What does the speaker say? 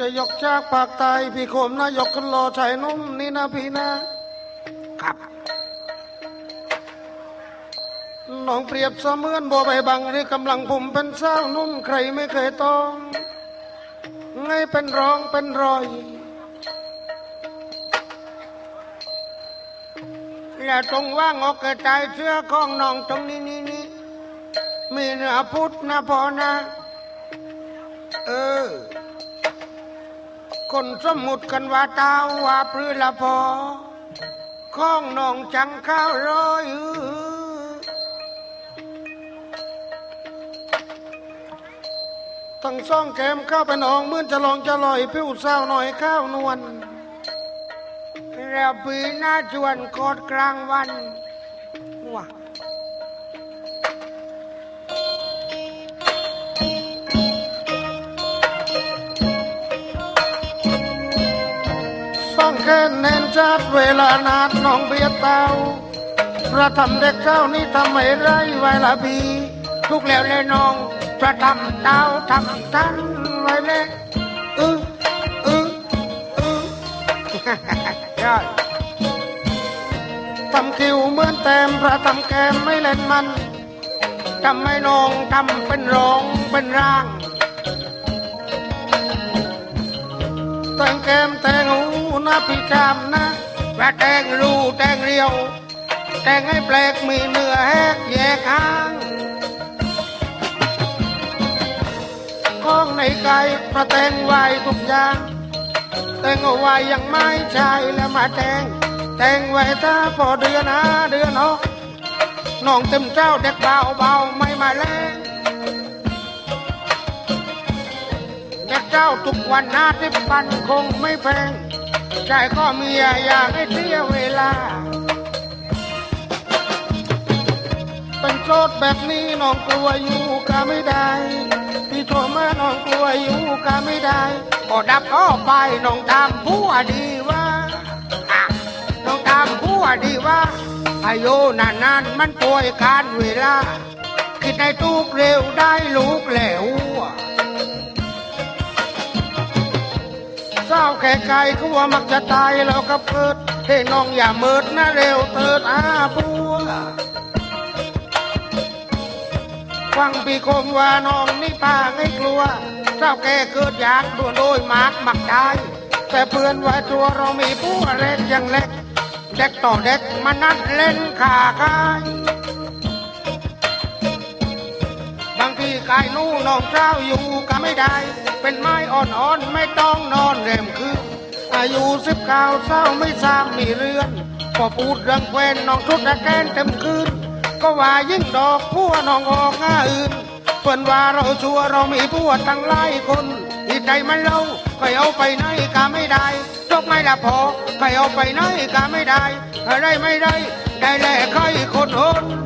จะยกจากปากตายพี่โคมนายกกันรอชายนุ่มนี่นะพี่นะครับ น้องเปรียบเสมือนบัวใบบังหรือกำลังผมเป็นสาวนุ่มใครไม่เคยต้องไงเป็นร้องเป็นรอย แล้วตรงว่างอกกระจายเสื้อของน้องตรงนี้นี่นี่มีเนื้อพุทธนะพอนะ เออ คนสมมุติกันว่าตาว่าพรือละพอข้องนองจังข้าวร้อยทั้งซ่องแกมข้าวไปนองเมื่อนจะลองจะลอยผิวสาวหน่อยข้าวนวลแล้วปีหน้าจวนกอดกลางวันว้า ซ่องแค่แน่นจัดเวลานาดน้องเบียดเตาพระทำเด็กเจ้านี่ทำไมไรไว้ละพีทุกแล้วเลยน้องพระทำเต้าทำทันไว้เลยอืออืออือยอดทำคิวเหมือนแต้มพระทำแกมไม่เล่นมันทำให้นองทำเป็นรองเป็นร่างแต่งแกมแต่งหู นะพี่จำนะพระแตงรูแตงเรียว แตงให้แปลกมีเนื้อแหกแยกหางข้องในไก่พระแตงไว้ทุกอย่างแตงเอาไว้ยังไม่ใช่แล้วมาแตงแตงไว้ถ้าพอเดือนหาเดือนหกน้องเต็มเจ้าเด็กเบาเบาไม่มาแรงเด็กเจ้าทุกวันหน้าที่ปันคงไม่แพง ชายก็เมียอยากให้เสียเวลา เป็นโจทย์แบบนี้น้องกลัวอยู่ก็ไม่ได้พี่โทรมาน้องกลัวอยู่ก็ไม่ได้ก็ดับก็ไปน้องตามผัวดีว่าน้องตามผัวดีว่าอายุนานๆมันป่วยการเวลา คิดให้ทุกเร็วได้ลูกแล้ว แก่ไก่ก็ว่ามักจะตายแล้วก็เกิดให้น้องอย่าเมิดนะเร็วเติดอาผัวฟังพี่คมว่าน้องนี่ป้าไม่กลัวเจ้าแกเกิดอยากด่วนโดยมากมักได้แต่เพื่อนว่าตัวเรามีผู้เล็กยังเล็กเด็กต่อเด็กมานัดเล่นขาคาย กายนู่น้องเจ้าอยู่ก็ไม่ได้ เป็นไม้อ่อนๆไม่ต้องนอนแรมคืนอายุสิบเก้าเศร้าไม่ทราบมีเรือนพอพูดเรื่องแควนน้องทุกตะแกนเต็มคืน ก็ว่ายิ่งดอกพัวน้องออกง่าอื่นเปิ่นว่าเราชัวเรามีพัวตั้งหลายคนทีใจมันเล่าก็เอาไปไหนก็ไม่ได้จบไม่ละพอก็เอาไปไหนก็ไม่ได้อะไรไม่ได้ได้แลกใครคนหน